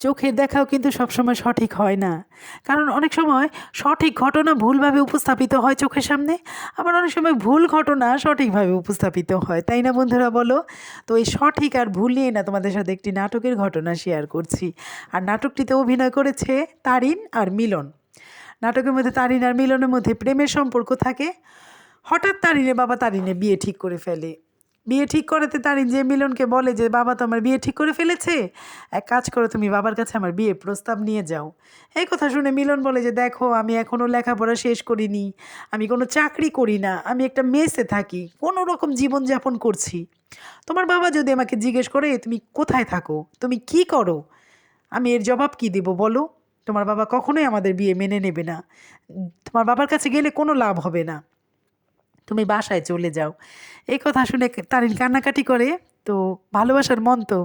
চোখের দেখাও কিন্তু সবসময় সঠিক হয় না। কারণ অনেক সময় সঠিক ঘটনা ভুলভাবে উপস্থাপিত হয় চোখের সামনে, আবার অনেক সময় ভুল ঘটনা সঠিকভাবে উপস্থাপিত হয়। তাই না বন্ধুরা বলো? তো এই সঠিক আর ভুল নিয়ে না তোমাদের সাথে একটি নাটকের ঘটনা শেয়ার করছি। আর নাটকটিতে অভিনয় করেছে তারিন আর মিলন। নাটকের মধ্যে তারিন আর মিলনের মধ্যে প্রেমের সম্পর্ক থাকে। হঠাৎ তারিনে বাবা তারিনে বিয়ে ঠিক করে ফেলে। বিয়ে ঠিক করাতে তারিন যে মিলনকে বলে যে, বাবা, তো আমার বিয়ে ঠিক করে ফেলেছে। এক কাজ করো, তুমি বাবার কাছে আমার বিয়ে প্রস্তাব নিয়ে যাও। এই কথা শুনে মিলন বলে যে, দেখো, আমি এখনও লেখাপড়া শেষ করিনি। আমি কোনো চাকরি করি না। আমি একটা মেসে থাকি। কোনো রকম জীবনযাপন করছি। তোমার বাবা যদি আমাকে জিজ্ঞেস করে, তুমি কোথায় থাকো? তুমি কি করো? আমি এর জবাব কি দেব বলো? তোমার বাবা কখনোই আমাদের বিয়ে মেনে নেবে না। তোমার বাবার কাছে গেলে কোনো লাভ হবে না। তুমি বাসায় চলে যাও। এই কথা শুনে তারিন কান্নাকাটি করে, তো ভালোবাসার মন তো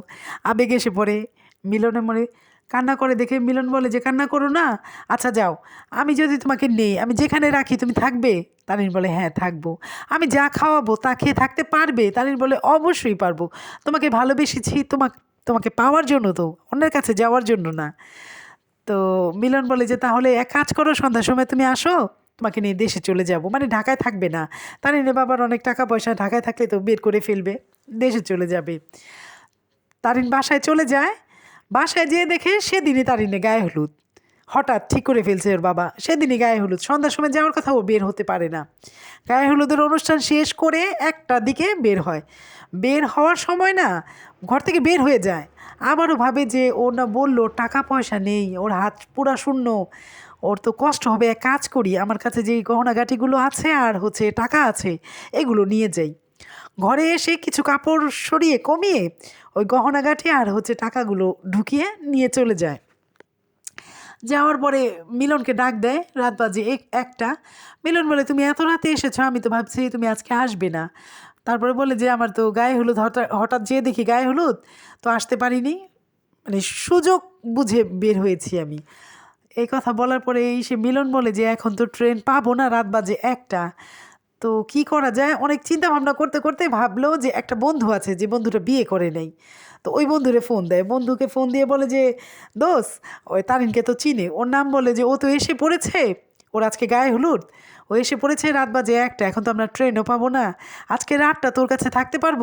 আবেগ এসে পড়ে মিলনে মনে। কান্না করে দেখে মিলন বলে যে, কান্না করো না। আচ্ছা যাও, আমি যদি তোমাকে নেই, আমি যেখানে রাখি তুমি থাকবে? তারিন বলে হ্যাঁ থাকব। আমি যা খাওয়াবো তা খেয়ে থাকতে পারবে? তারিন বলে, অবশ্যই পারব। তোমাকে ভালোবেসেছি তোমাকে তোমাকে পাওয়ার জন্য তো, অন্যের কাছে যাওয়ার জন্য না। তো মিলন বলে যে, তাহলে এক কাজ করো, সন্ধ্যার সময় তুমি আসো তোমাকে নিয়ে দেশে চলে যাব। মানে ঢাকায় থাকবে না। তার এনে বাবার অনেক টাকা পয়সা ঢাকায় থাকলে তো বের করে ফেলবে। দেশে চলে যাবে। তারিন বাসায় চলে যায়। বাসায় যেয়ে দেখে সেদিনই তারিনে গায়ে হলুদ। হঠাৎ ঠিক করে ফেলছে ওর বাবা। সেদিনই গায়ে হলুদ। সন্ধ্যার সময় যাওয়ার কথা ও বের হতে পারে না। গায়ে হলুদের অনুষ্ঠান শেষ করে একটা দিকে বের হয়। বের হওয়ার সময় না ঘর থেকে বের হয়ে যায়। আবারও ভাবে যে ও না বলল, টাকা পয়সা নেই। ওর হাত পুরা শূন্য। ওর তো কষ্ট হবে, এক কাজ করি, আমার কাছে যেই গহনাগাটিগুলো আছে আর হচ্ছে টাকা আছে, এগুলো নিয়ে যাই। ঘরে এসে কিছু কাপড় সরিয়ে কমিয়ে ওই গহনাগাটি আর হচ্ছে টাকাগুলো ঢুকিয়ে নিয়ে চলে যায়। যাওয়ার পরে মিলনকে ডাক দেয়, রাত বাজে এক, একটা। মিলন বলে, তুমি এত রাতে এসেছ? আমি তো ভাবছি, তুমি আজকে আসবে না। তারপরে বলে যে, আমার তো গায়ে হলুদ হঠাৎ হঠাৎ যেয়ে দেখি গায়ে হলুদ, তো আসতে পারিনি। মানে সুযোগ বুঝে বের হয়েছি আমি। এই কথা বলার পরে এই সে মিলন বলে যে, এখন তো ট্রেন পাবো না, রাত বাজে একটা। তো কি করা যায়? অনেক চিন্তা ভাবনা করতে করতে ভাবলো যে, একটা বন্ধু আছে যে বন্ধুটা বিয়ে করে নেই। তো ওই বন্ধুরে ফোন দেয়। বন্ধুকে ফোন দিয়ে বলে যে দোষ ওই তারিনকে তো চিনে। ওর নাম বলে যে, ও তো এসে পড়েছে। ওর আজকে গায়ে হলুদ। ও এসে পড়েছে রাত বাজে একটা। এখন তো আমরা ট্রেনও পাবো না। আজকে রাতটা তোর কাছে থাকতে পারব?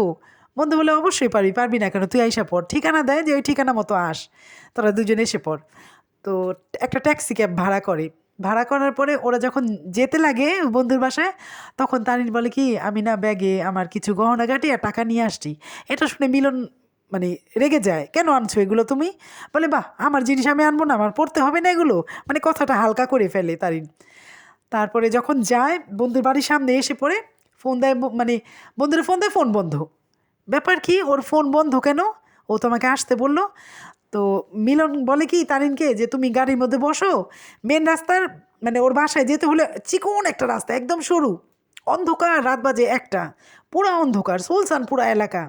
বন্ধু বলে, অবশ্যই পারবি পারবি না কেন? তুই আইসা পড়। ঠিকানা দেয় যে, ওই ঠিকানা মতো আস। তোরা দুজন এসে পড়। তো একটা ট্যাক্সি ক্যাব ভাড়া করে। ভাড়া করার পরে ওরা যখন যেতে লাগে বন্ধুর বাসায়, তখন তারিন বলে কি, আমি না ব্যাগে আমার কিছু গহনা গাটি আর টাকা নিয়ে আসছি। এটা শুনে মিলন মানে রেগে যায়, কেন আনছো এগুলো তুমি? বলে, বাহ, আমার জিনিস আমি আনব না, আমার পড়তে হবে না এগুলো। মানে কথাটা হালকা করে ফেলে তারিন। তারপরে যখন যায়, বন্ধুর বাড়ির সামনে এসে পড়ে, ফোন দেয় মানে বন্ধুর ফোন দেয়, ফোন বন্ধ। ব্যাপার কি, ওর ফোন বন্ধ কেন? ও তোমাকে আসতে বলল তো মিলন বলে কি তারিনকে যে তুমি গাড়ির মধ্যে বসো? মেন রাস্তার মানে ওর বাসায় যেতে হলে চিকন একটা রাস্তা, একদম সরু। অন্ধকার, রাত বাজে একটা। পুরা অন্ধকার সুলসান পুরা এলাকা।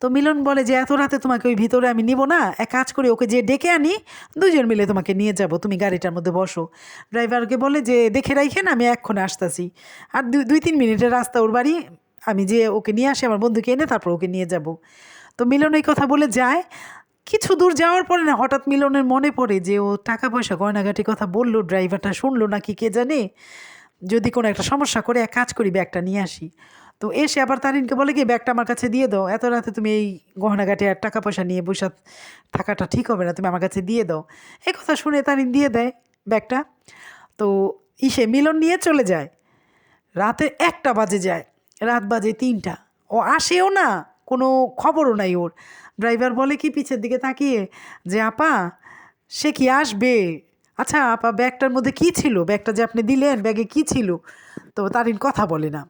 তো মিলন বলে যে, এত রাতে তোমাকে ওই ভিতরে আমি নিব না। এক কাজ করে, ওকে যে ডেকে আনি দুজন মিলে তোমাকে নিয়ে যাব। তুমি গাড়িটার মধ্যে বসো। ড্রাইভারকে বলে যে, দেখে রাখেন আমি এক্ষণে আসতেছি। আর দুই, তিন মিনিটের রাস্তা ওর বাড়ি। আমি যে ওকে নিয়ে আসি, আমার বন্ধুকে এনে তারপর ওকে নিয়ে যাব। তো মিলন এই কথা বলে যায়। কিছু দূর যাওয়ার পরে না হঠাৎ মিলনের মনে পড়ে যে ও টাকা পয়সা গয়নাগাটি কথা বলল, ড্রাইভারটা শুনলো নাকি কে জানে? যদি কোনো একটা সমস্যা করে এক কাজ করি, ব্যাগটা নিয়ে আসি। তো এসে আবার তারিনকে বলে কি, ব্যাগটা আমার কাছে দিয়ে দাও। এত রাতে তুমি এই গহনাগাটি আর টাকা পয়সা নিয়ে বসে থাকাটা ঠিক হবে না, তুমি আমার কাছে দিয়ে দাও। এই কথা শুনে তারিন দিয়ে দেয় ব্যাগটা। তো ইসে মিলন নিয়ে চলে যায়। রাতে একটা বাজে যায়। রাত বাজে তিনটা। ও আসেও না। কোনো খবরও নাই ওর। ড্রাইভার বলে কি পিছের দিকে তাকিয়ে যে, আপা, সে কি আসবে? আচ্ছা আপা, ব্যাগটার মধ্যে কি ছিল? ব্যাগটা যে আপনি দিলেন, ব্যাগে কি ছিল? তো তারিন কথা বলে না।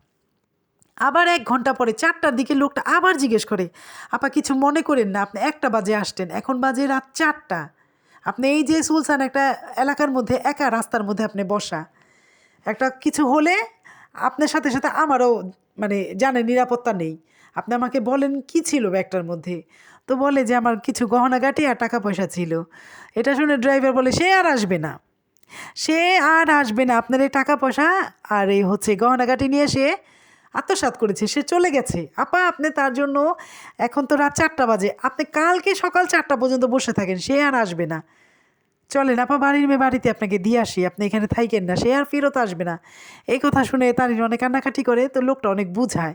আবার এক ঘণ্টা পরে চারটার দিকে লোকটা আবার জিজ্ঞেস করে, আপা, কিছু মনে করেন না, আপনি একটা বাজে আসতেন এখন বাজে রাত চারটা। আপনি এই যে সুলসান একটা এলাকার মধ্যে, একা রাস্তার মধ্যে আপনি বসা। একটা কিছু হলে আপনার সাথে সাথে আমারও মানে জানে নিরাপত্তা নেই। আপনি আমাকে বলেন কি ছিল ব্যাগটার মধ্যে? তো বলে যে আমার কিছু গহনাগাটি আর টাকা পয়সা ছিল। এটা শুনে ড্রাইভার বলে, সে আর আসবে না। সে আর আসবে না, আপনার এই টাকা পয়সা আর এই হচ্ছে গহনাগাটি নিয়ে সে আত্মসাৎ করেছে, সে চলে গেছে। আপা, আপনি তার জন্য এখন তো রাত চারটা বাজে। আপনি কালকে সকাল চারটা পর্যন্ত বসে থাকেন, সে আর আসবে না। চলেন, আপা বাড়ির মেয়ে বাড়িতে আপনাকে দিয়ে আসি, আপনি এখানে থাইকেন না, সে আর ফেরত আসবে না। এই কথা শুনে তারিন অনেক কান্নাকাটি করে, তো লোকটা অনেক বুঝায়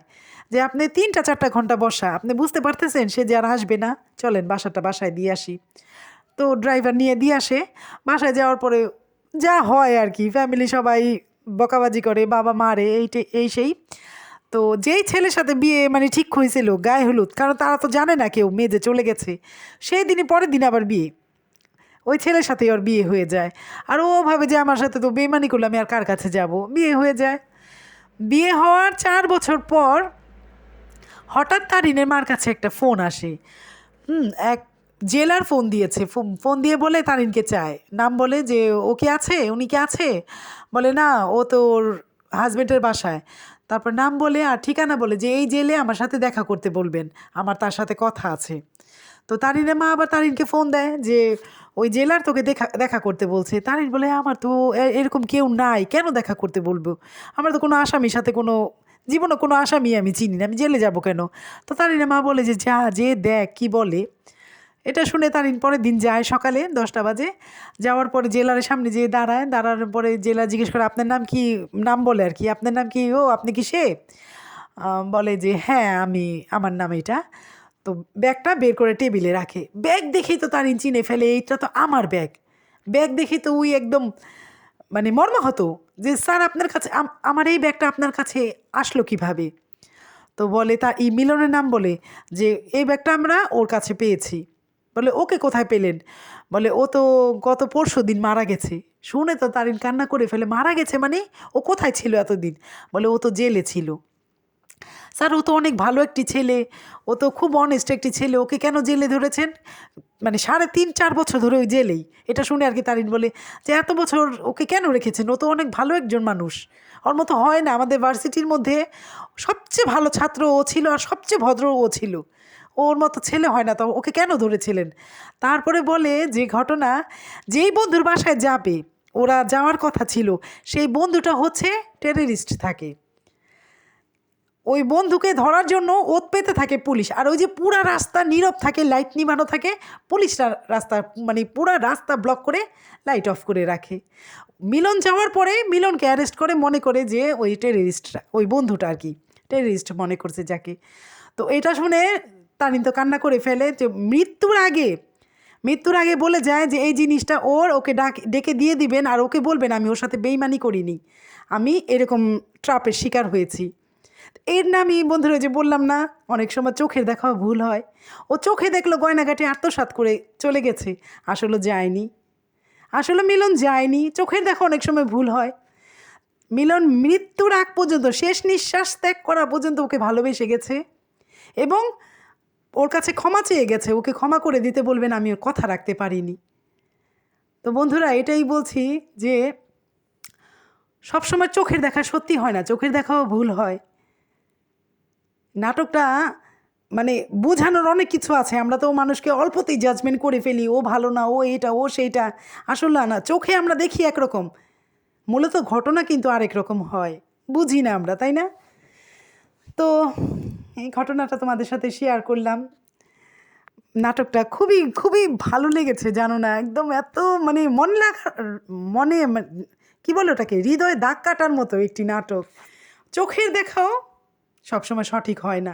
যে আপনি তিনটা চারটা ঘণ্টা বসা, আপনি বুঝতে পারতেছেন সে যে আর আসবে না। চলেন, বাসাটা বাসায় দিয়ে আসি। তো ড্রাইভার নিয়ে দিয়ে আসে, বাসায় যাওয়ার পরে যা হয় আর কি, ফ্যামিলি সবাই বকাবাজি করে, বাবা মারে এইটে এই সেই। তো যেই ছেলের সাথে বিয়ে মানে ঠিক হয়েছিল, গায়ে হলুদ, কারণ তারা তো জানে না কেউ মেয়ে যে চলে গেছে, সেই দিনই পরের দিন আবার বিয়ে। ওই ছেলের সাথেই ওর বিয়ে হয়ে যায়। আর ও ভাবে যে আমার সাথে তো বেমানি করলে আমি আর কার কাছে যাব? বিয়ে হয়ে যায়। বিয়ে হওয়ার চার বছর পর হঠাৎ তারিনের মার কাছে একটা ফোন আসে। হুম, এক জেলার ফোন দিয়েছে। ফোন দিয়ে বলে তারিনকে চায়। নাম বলে যে, ও কি আছে? উনি কি আছে? বলে, না, ও তো ওর হাজবেন্ডের বাসায়। তারপর নাম বলে আর ঠিকানা বলে যে এই জেলে আমার সাথে দেখা করতে বলবেন, আমার তার সাথে কথা আছে। তো তারিনের মা আবার তারিনকে ফোন দেয় যে ওই জেলার তোকে দেখা দেখা করতে বলছে। তারিন বলে, আমার তো এরকম কেউ নাই, কেন দেখা করতে বলব? আমার তো কোনো আসামির সাথে কোনো, জীবনে কোনো আসামি আমি চিনি না, আমি জেলে যাব কেন? তো তারিনের মা বলে যে, যা, যে দেখ, কি বলে? এটা শুনে তার পরের দিন যায় সকালে দশটা বাজে। যাওয়ার পরে জেলারের সামনে যেয়ে দাঁড়ায় দাঁড়ানোর পরে জেলা জিজ্ঞেস করে, আপনার নাম কি? নাম বলে আর কি, আপনার নাম কি? ও, আপনি কি সে? বলে যে হ্যাঁ আমি, আমার নাম এটা। তো ব্যাগটা বের করে টেবিলে রাখে। ব্যাগ দেখেই তো তারিন চিনে ফেলে, এইটা তো আমার ব্যাগ। ব্যাগ দেখেই তো ওই একদম মানে মর্মাহত যে, স্যার, আপনার কাছে আমার এই ব্যাগটা আপনার কাছে আসলো কীভাবে? তো বলে তা, এই মিলনের নাম বলে যে, এই ব্যাগটা আমরা ওর কাছে পেয়েছি। বলে, ওকে কোথায় পেলেন? বলে, ও তো গত পরশু দিন মারা গেছে। শুনে তো তারিন কান্না করে ফেলে, মারা গেছে মানে? ও কোথায় ছিল এতদিন? বলে, ও তো জেলে ছিল। স্যার, ও তো অনেক ভালো একটি ছেলে। ও তো খুব অনেস্ট একটি ছেলে। ওকে কেন জেলে ধরেছেন? মানে সাড়ে তিন, চার বছর ধরে ওই জেলেই। এটা শুনে আর কি তারিন বলে, যে এত বছর ওকে কেন রেখেছেন? ও তো অনেক ভালো একজন মানুষ। ওর মতো হয় না। আমাদের ভার্সিটির মধ্যে সবচেয়ে ভালো ছাত্র ও ছিল আর সবচেয়ে ভদ্র ও ছিল। ওর মতো ছেলে হয় না, তো ওকে কেন ধরেছিলেন? তারপরে বলে যে ঘটনা, যেই বন্ধুর বাসায় যাবে, ওরা যাওয়ার কথা ছিল, সেই বন্ধুটা হচ্ছে টেররিস্ট থাকে। ওই বন্ধুকে ধরার জন্য ওত পেতে থাকে পুলিশ, আর ওই যে পুরা রাস্তা নীরব থাকে লাইট নিবানো থাকে, পুলিশরা রাস্তা মানে পুরা রাস্তা ব্লক করে লাইট অফ করে রাখে। মিলন যাওয়ার পরে মিলনকে অ্যারেস্ট করে, মনে করে যে ওই টেররিস্টরা ওই বন্ধুটা আর কি টেররিস্ট মনে করছে যাকে। তো এটা শুনে তারিন তো কান্না করে ফেলে যে মৃত্যুর আগে মৃত্যুর আগে বলে যায় যে এই জিনিসটা ওর, ওকে ডাক, ডেকে দিয়ে দিবেন আর ওকে বলবেন, আমি ওর সাথে বেইমানি করিনি। আমি এরকম ট্রাপের শিকার হয়েছি। এর নামই বন্ধুরা যে বললাম না, অনেক সময় চোখের দেখাও ভুল হয়। ও চোখে দেখল গয়নাঘাটে আত্মসাৎ করে চলে গেছে। আসলে যায়নি। আসলে মিলন যায়নি। চোখের দেখা অনেক সময় ভুল হয়। মিলন মৃত্যুর আগ পর্যন্ত, শেষ নিঃশ্বাস ত্যাগ করা পর্যন্ত ওকে ভালোবেসে গেছে। এবং ওর কাছে ক্ষমা চেয়ে গেছে, ওকে ক্ষমা করে দিতে বলবেন, আমি ওর কথা রাখতে পারিনি। তো বন্ধুরা, এটাই বলছি যে সবসময় চোখের দেখা সত্যি হয় না, চোখের দেখাও ভুল হয়। নাটকটা মানে বোঝানোর অনেক কিছু আছে, আমরা তো মানুষকে অল্পতেই জাজমেন্ট করে ফেলি, ও ভালো না, ও এটা, ও সেইটা, আসলে না, চোখে আমরা দেখি একরকম। মূলত ঘটনা কিন্তু আরেক রকম হয়, বুঝি না আমরা, তাই না? তো এই ঘটনাটা তোমাদের সাথে শেয়ার করলাম। নাটকটা খুবই খুবই ভালো লেগেছে, জানো না? একদম এত মানে মনে লাগা মনে কি বলে ওটাকে? হৃদয় দাগ কাটার মতো একটি নাটক। চোখের দেখাও সবসময় সঠিক হয় না।